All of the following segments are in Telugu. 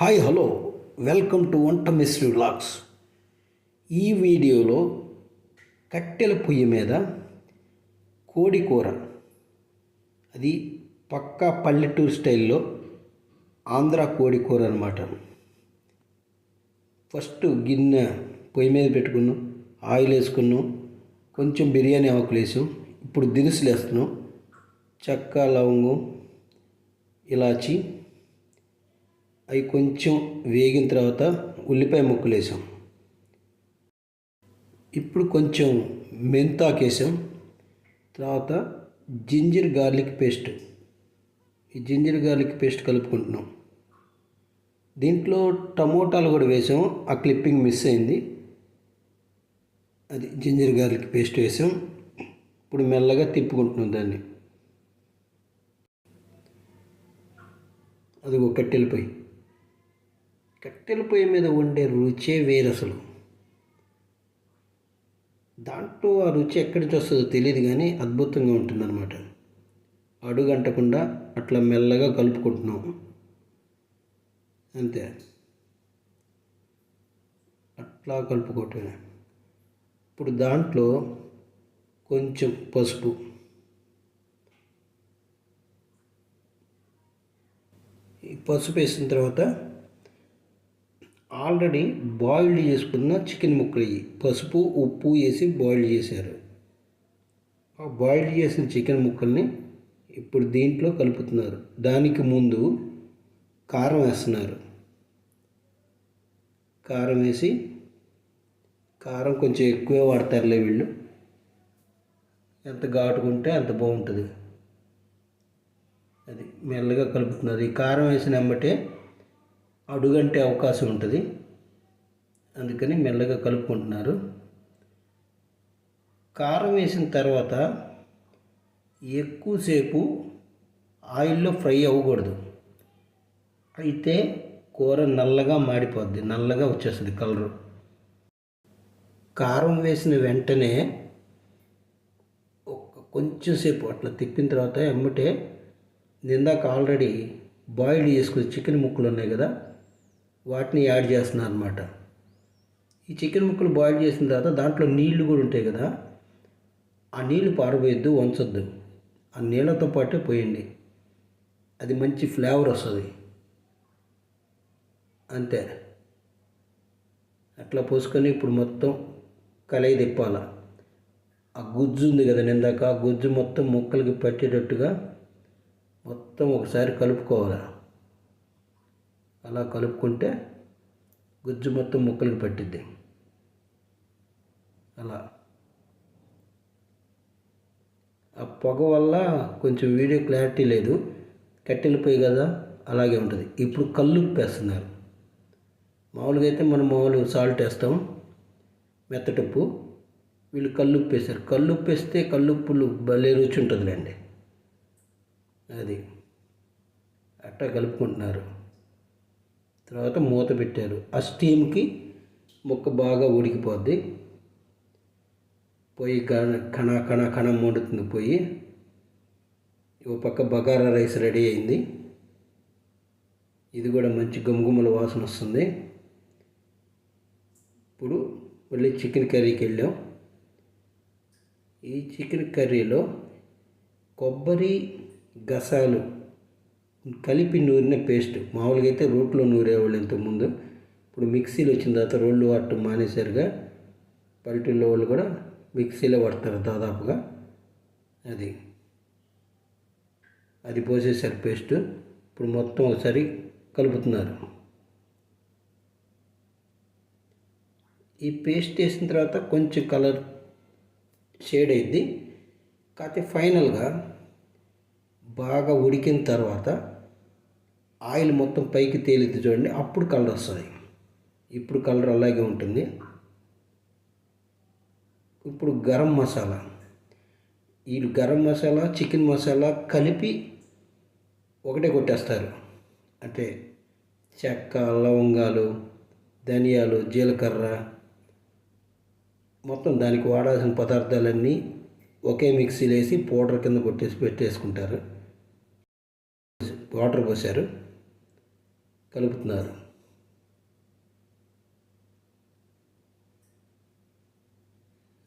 Hi hello. Welcome to Vanta Mistry vlogs. ఈ వీడియోలో కట్టెల పొయ్యి మీద కోడి కూర. అది పక్కా పల్లెటూరు స్టైల్లో ఆంధ్ర కోడి కూర అనమాట ఫస్ట్ గిన్నె పొయ్యి మీద పెట్టుకున్నాం ఆయిల్ వేసుకున్నాం కొంచెం బిర్యానీ ఆకులు వేసాం ఇప్పుడు దినుసులు వేస్తున్నాం చెక్క లవంగం ఇలాచి అవి కొంచెం వేగిన తర్వాత ఉల్లిపాయ ముక్కలు వేసాం ఇప్పుడు కొంచెం మెంతాకు వేసాం తర్వాత జింజర్ గార్లిక్ పేస్ట్. ఈ జింజర్ గార్లిక్ పేస్ట్ కలుపుకుంటున్నాం. దీంట్లో టమోటాలు కూడా వేసాం. ఆ క్లిప్పింగ్ మిస్ అయింది. అది జింజర్ గార్లిక్ పేస్ట్ వేసాం. ఇప్పుడు మెల్లగా తిప్పుకుంటున్నాం దాన్ని. అది ఒక కట్టెలిపోయి కట్టెల పొయ్యి మీద వండే రుచే వేరు అసలు దాంట్లో ఆ రుచి ఎక్కడి నుంచి వస్తుందో తెలియదు కానీ అద్భుతంగా ఉంటుందన్నమాట. అడుగంటకుండా అట్లా మెల్లగా కలుపుకుంటున్నాం. అంతే. అట్లా కలుపుకోవటమే. ఇప్పుడు దాంట్లో కొంచెం పసుపు. ఈ పసుపు వేసిన తర్వాత ఆల్రెడీ బాయిల్డ్ చేసుకున్న చికెన్ ముక్కలు ఇవి పసుపు ఉప్పు వేసి బాయిల్ చేశారు. ఆ బాయిల్ చేసిన చికెన్ ముక్కల్ని ఇప్పుడు దీంట్లో కలుపుతున్నారు. దానికి ముందు కారం వేస్తున్నారు. కారం వేసి కారం కొంచెం ఎక్కువే వాడతారులే వీళ్ళు. ఎంత ఘాటుకుంటే అంత బాగుంటుంది. అది మెల్లగా కలుపుతున్నారు. ఈ కారం వేసిన వెంబటే అడుగంటే అవకాశం ఉంటుంది. అందుకని మెల్లగా కలుపుకుంటున్నారు. కారం వేసిన తర్వాత ఎక్కువసేపు ఆయిల్లో ఫ్రై అవ్వకూడదు. అయితే కూర నల్లగా మాడిపోద్ది నల్లగా వచ్చేస్తుంది కలరు. కారం వేసిన వెంటనే ఒక కొంచెంసేపు అట్లా తిప్పిన తర్వాత ఎమ్మటే ఇందాక ఆల్రెడీ బాయిల్ చేసుకుని చికెన్ ముక్కలు ఉన్నాయి కదా వాటిని యాడ్ చేస్తున్నాను అనమాట ఈ చికెన్ ముక్కలు బాయిల్ చేసిన తర్వాత దాంట్లో నీళ్ళు కూడా ఉంటాయి కదా ఆ నీళ్ళు పారబోయొద్దు వంచొద్దు. ఆ నీళ్ళతో పాటే పోయండి. అది మంచి ఫ్లేవర్ వస్తుంది. అంతే. అట్లా పోసుకొని ఇప్పుడు మొత్తం కలయి తిప్పాల. ఆ గుజ్జు ఉంది కదా నిందాక ఆ గుజ్జు మొత్తం ముక్కలకి పట్టేటట్టుగా మొత్తం ఒకసారి కలుపుకోవాలి. అలా కలుపుకుంటే గుజ్జు మొత్తం ముక్కలకి పట్టిద్ది. అలా. ఆ పొగ వల్ల కొంచెం వీడియో క్లారిటీ లేదు. కట్టెలిపోయి కదా అలాగే ఉంటుంది. ఇప్పుడు కళ్ళు వేస్తున్నారు మామూలుగా అయితే మనం మామూలు సాల్ట్ వేస్తాం మెత్తటప్పు. వీళ్ళు కల్లుప్పు వేస్తారు కల్లుప్పు వేస్తే కల్లుప్పులు భలే రుచి ఉంటుందిలేండి. అది. అట్టా కలుపుకుంటున్నారు. తర్వాత మూత పెట్టారు ఆ స్టీమ్కి ముక్క బాగా ఉడికిపోద్ది. పొయ్యి కణ కణ కణ కణ మండుతుంది పొయ్యి. ఓ పక్క బగారా రైస్ రెడీ అయింది. ఇది కూడా మంచి గుమగుమల వాసన వస్తుంది. ఇప్పుడు మళ్ళీ చికెన్ కర్రీకి వెళ్ళాం. ఈ చికెన్ కర్రీలో కొబ్బరి గసాలు కలిపి నూరిన పేస్ట్. మామూలుగా అయితే రోట్లో నూరేవాళ్ళు ఇంతకుముందు. ఇప్పుడు మిక్సీలు వచ్చిన తర్వాత రోళ్ళు వాడటం మానేశారుగా. పల్లెటూళ్ళ వాళ్ళు కూడా మిక్సీలో పడతారు దాదాపుగా. అది. అది పోసేసారు పేస్ట్. ఇప్పుడు మొత్తం ఒకసారి కలుపుతున్నారు. ఈ పేస్ట్ వేసిన తర్వాత కొంచెం కలర్ షేడ్ అయింది కాకపోతే ఫైనల్గా బాగా ఉడికిన తర్వాత ఆయిల్ మొత్తం పైకి తేలిద్ది చూడండి అప్పుడు కలర్ వస్తుంది. ఇప్పుడు కలర్ అలాగే ఉంటుంది. ఇప్పుడు గరం మసాలా. వీళ్ళు గరం మసాలా చికెన్ మసాలా కలిపి ఒకటే కొట్టేస్తారు. అంటే చెక్క లవంగాలు ధనియాలు జీలకర్ర మొత్తం దానికి వాడాల్సిన పదార్థాలన్నీ ఒకే మిక్సీలో వేసి పౌడర్ కింద కొట్టేసి పెట్టేసుకుంటారు. వాటర్ పోశారు. కలుపుతున్నారు.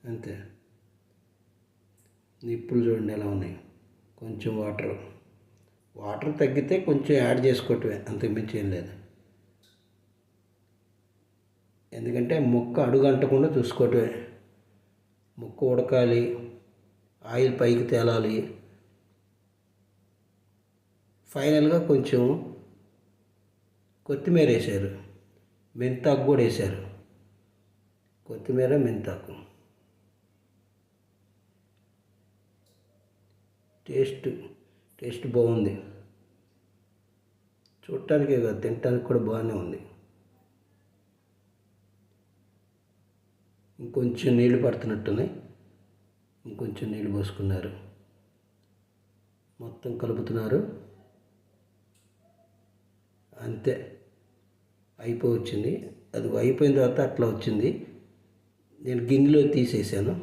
అంతే. నిప్పులు చూడండి ఎలా ఉన్నాయి. కొంచెం వాటర్. వాటర్ తగ్గితే కొంచెం యాడ్ చేసుకోవటమే. అంతకుమించి ఏం లేదు. ఎందుకంటే మొక్క అడుగు అంటకుండా చూసుకోవటమే. ముక్క ఉడకాలి. ఆయిల్ పైకి తేలాలి. ఫైనల్గా కొంచెం కొత్తిమీర వేసారు మెంతాకు కూడా వేసారు కొత్తిమీర మెంతాకు. టేస్ట్ టేస్ట్ బాగుంది. చూడటానికే కాదు తినటానికి కూడా బాగానే ఉంది. ఇంకొంచెం నీళ్ళు పడుతున్నట్టున్నాయి. ఇంకొంచెం నీళ్ళు పోసుకున్నారు. మొత్తం కలుపుతున్నారు. అంతే. అయిపోవచ్చింది. అది అయిపోయిన తర్వాత అట్లా వచ్చింది. నేను గిన్నెలో తీసేసాను.